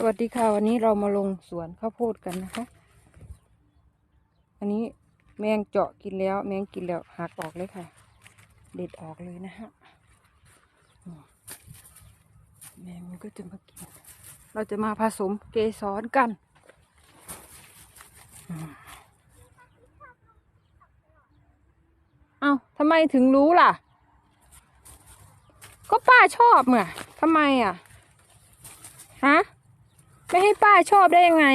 สวัสดีค่ะ วันนี้เรามาลงสวนข้าวโพดกันนะคะ อันนี้แมงเจาะกินแล้ว แมงกินแล้วหักออกเลยค่ะ เด็ดออกเลยนะฮะแมงมันก็จะมากิน เราจะมาผสมเกสรกันเอ้าทำไมถึงรู้ล่ะ ก็ป้าชอบไงทำไมอะ ฮะ ไม่ให้ป้าชอบได้ยังไง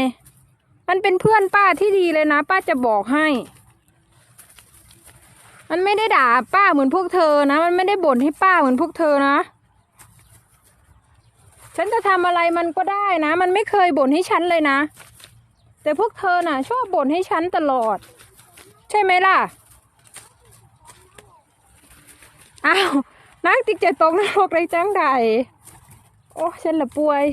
มันเป็นเพื่อนป้าที่ดีเลยนะ ป้าจะบอกให้ มันไม่ได้ด่าป้าเหมือนพวกเธอนะ มันไม่ได้บ่นให้ป้าเหมือนพวกเธอนะ ฉันจะทำอะไรมันก็ได้นะ มันไม่เคยบ่นให้ฉันเลยนะ แต่พวกเธอน่ะ ชอบบ่นให้ฉันตลอด ใช่ไหมล่ะ อ้าวนักติกจะตกนรกเลยจังใดโอ้ฉันละป่วย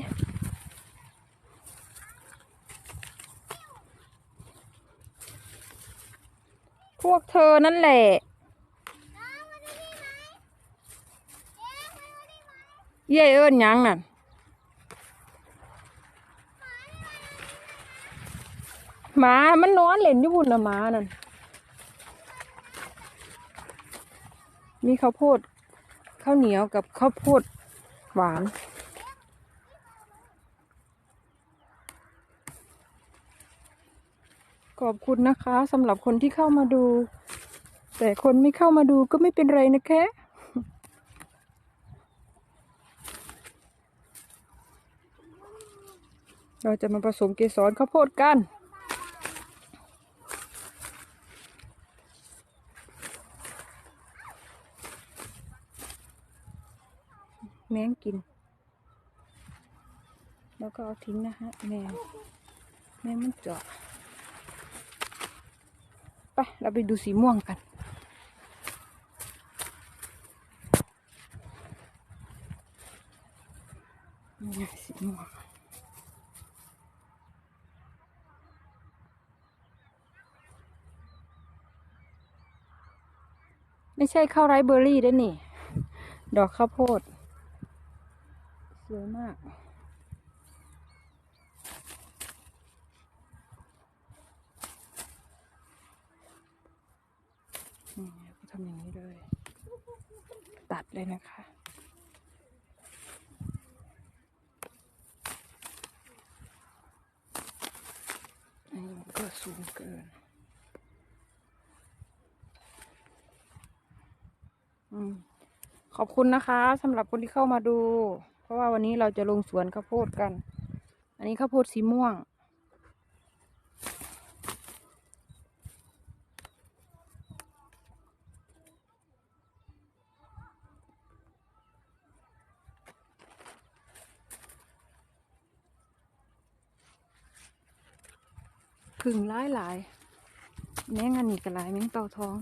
พวกเธอนั่นแหละ เย่เอิญยังน่ะหมา มันนอนเล่นอยู่บุญนะหมานั่น มีข้าวโพดข้าวเหนียวกับข้าวโพดหวาน ขอบคุณนะคะสำหรับคนที่เข้ามาดู แต่คนไม่เข้ามาดูก็ไม่เป็นไรนะคะเราจะมาผสมเกสรข้าวโพดกัน แมงกิน แล้วก็เอาทิ้งนะฮะแมงแมงมันเจาะ เราไปดูสีม่วงกัน นี่ไงสีม่วงไม่ใช่ข้าวไรซ์เบอร์รี่ด้วยนี่ ดอกข้าวโพด สวยมาก นี่ก็ ทำอย่างนี้เลย ตัดเลยนะคะ อันนี้มันก็สูงเกินอขอบคุณนะคะสำหรับคนที่เข้ามาดู เพราะว่าวันนี้เราจะลงสวนข้าวโพดกัน อันนี้ข้าวโพดสีม่วง ผึ่งหลายหลายแมงอันนี้ก็หลายแมงเต่าทอง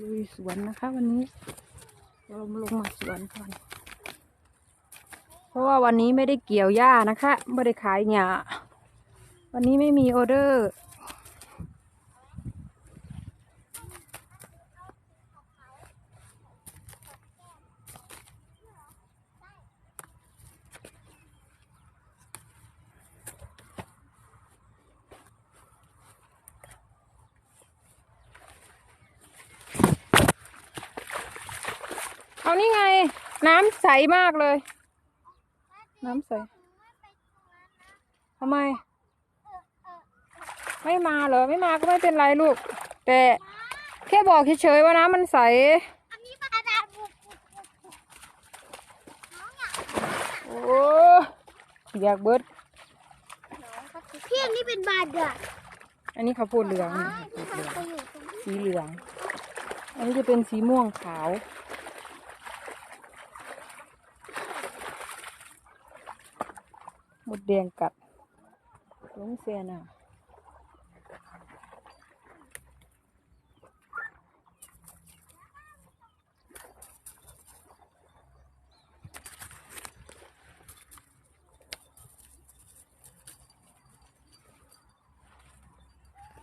ลุยสวนนะคะ วันนี้เราลงมาสวนก่อนเพราะว่าวันนี้ไม่ได้เกี่ยวหญ้านะคะไม่ได้ขายหญ้าวันนี้ไม่มีออเดอร์ เอานี่ไง น้ำใสมากเลย น้ำใสทำไม ไม่มาเหรอ ไม่มาก็ไม่เป็นไรลูก แต่แค่บอกเฉยๆว่าน้ำมันใสอันนี้ปลาดาบุกโอ้อยากเบิดพี่อันนี้เป็นบาดอะอันนี้ข้าวโพดเหลืองนี่ข้าวโพดเหลืองไปอยู่ตรงนี้สีเหลือง อันนี้จะเป็นสีม่วงขาว มดแดงกัดลงเสียน่ะ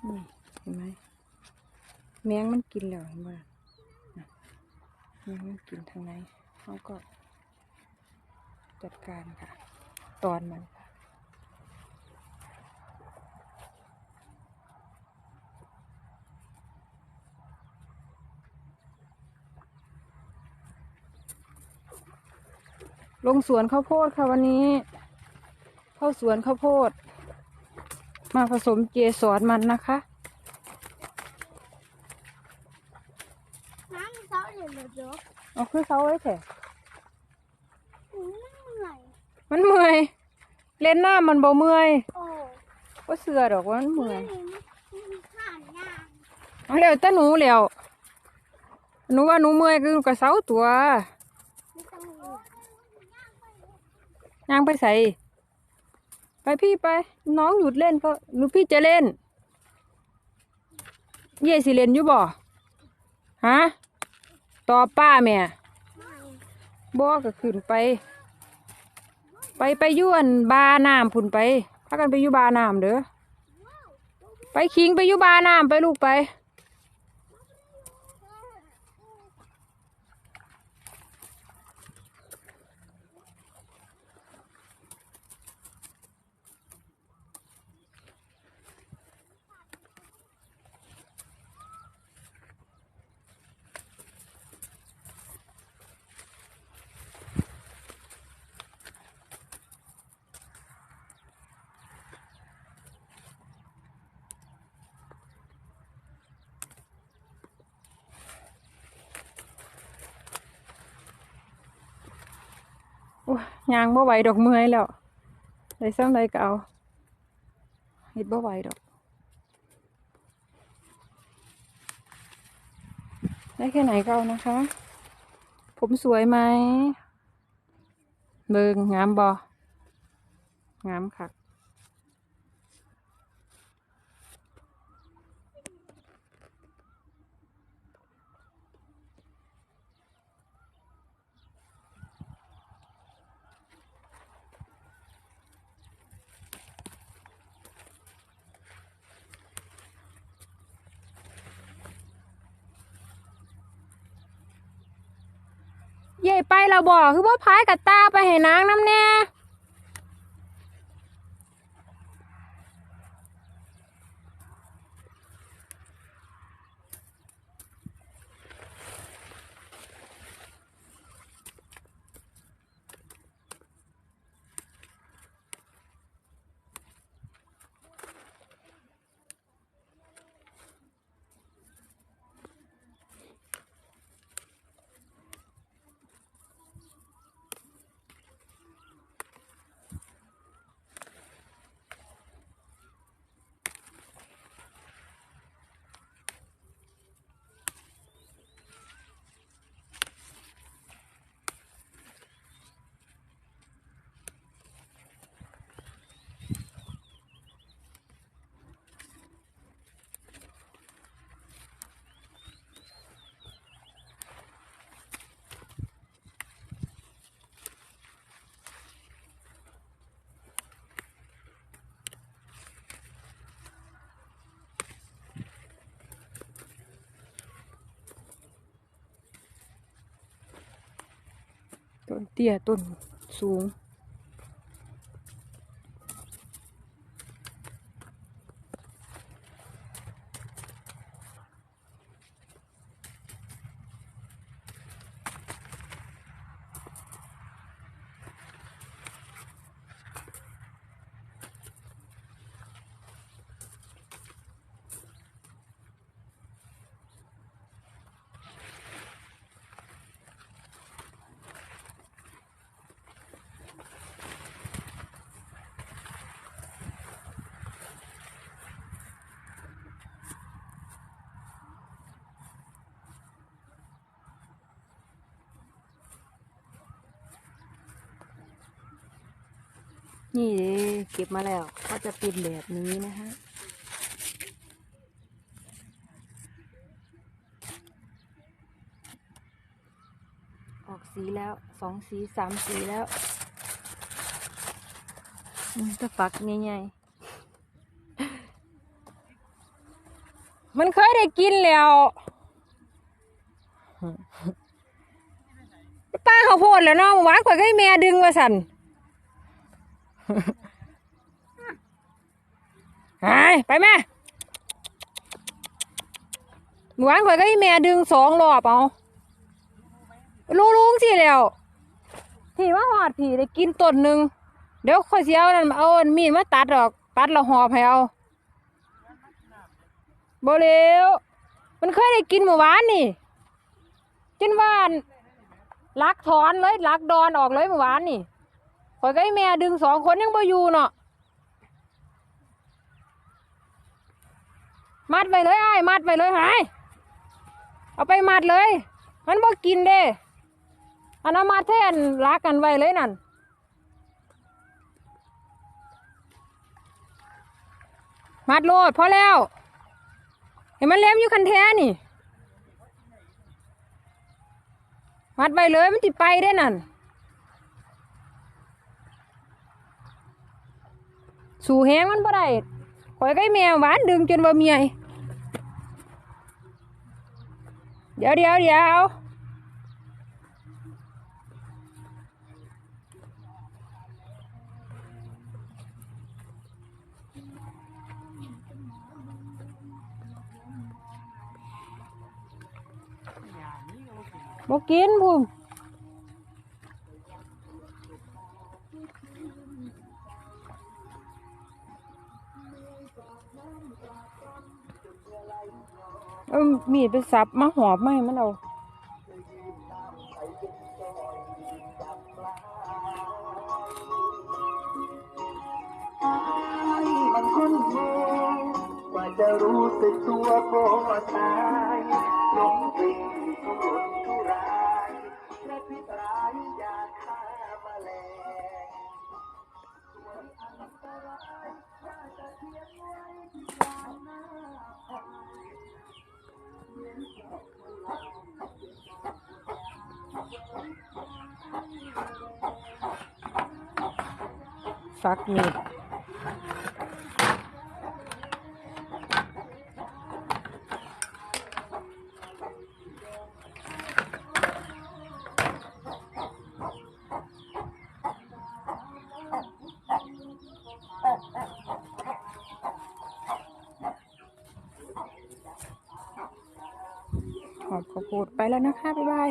นี่เห็นไหมแมงมันกินแล้วเห็นไหมนี่มันกินทางในเขาก็จัดการค่ะ ตอนมัน ลงสวนข้าวโพดค่ะวันนี้ เข้าสวนข้าวโพด มาผสมเกสรมันนะคะน้ำมันเซาะเลยเหรอเดี๋ยวเอาคือเสาไว้เถอะอืมมันเหนื่อยมันเมื่อย เล่นน้ำมันบ่เมื่อยโอ้ว่าเสือดอกว่ามันเมื่อยนี่มันผ่านยากเอาแล้วแต่หนูแล้วหนูว่าหนูเมื่อยคือกับเสาตัว ไม่ต้องเหนื่อย ย่างไปใส่ ไปพี่ไป น้องหยุดเล่นก็หนูพี่จะเล่น เย่สิเล่นอยู่บ่ฮะต่อป้าแม่ไม่บ่ก็ขึ้นไป ไปไปอยวนบาน้ำพุ่นไปพากันไปอยู่บาน้ำเด้อไปคิงไปอยู่บาน้ำไปลูกไป ยางบ่ไหวดอกเมื่อยแล้วได้ซ้ำใดก็เอาเห็ดบ่ไหวดอก ได้แค่ไหนก็เอานะคะ ผมสวยไหมเบิงงามบงามค่ ใหญ่ไปเราบอกคือว่าพายกับตาไปให้นางน้ำแน่ ต้นเตี้ยต้นสูง นี่เก็บมาแล้ว ก็จะเป็นแบบนี้นะฮะออกสีแล้วสองสีสามสีแล้วอืมจะฝักใหญ่ๆมันเคยได้กินแล้วป้าเขาวโพดแล้วเนาะหวานข่อยก็ให้แม่ดึงว่าสัน หายไปแม่หวานข่อยก็ให้แม่ดึงสองรอบเอาลุงลุงสิแล้วพี่มาหอดพี่ได้กินต้นหนึ่งเดี๋ยวข่อยเสียเอานั่นเอามีดมาตัดดอก ตัดแล้วหอบให้เอาบ่เร็วมันเคยได้กินเมื่อวานนี่จนว่านลักถอนเลยลักดอนออกเลยเมื่อวานนี่ อยก็แม่ดึงสองคนยังบ่อยู่เนาะมัดไปเลยไอ้มัดไปเลยหายเอาไปมัดเลย มันบ่กินเด้อันนั้นมัดแทนรักกันไว้เลยนั่นมัดโลดพอแล้ว เห็นมันเล็มอยู่คันแท้นี่ มัดไปเลยมันติไปได้นั่น สู่แหงมันบ่ได้ข่อยก็ให้แมวหวานดึงจนว่าเมียเดี๋ยวเดี๋ยวเดี๋ยวบอกกินพุ่ม เอามีดไปสับมาหอบไม่มันเอามันคนเคยกว่าจะรู้สึกตัวก็ตาย ฟักมีดขอบข้าวโพดไปแล้วนะคะ บ๊ายบาย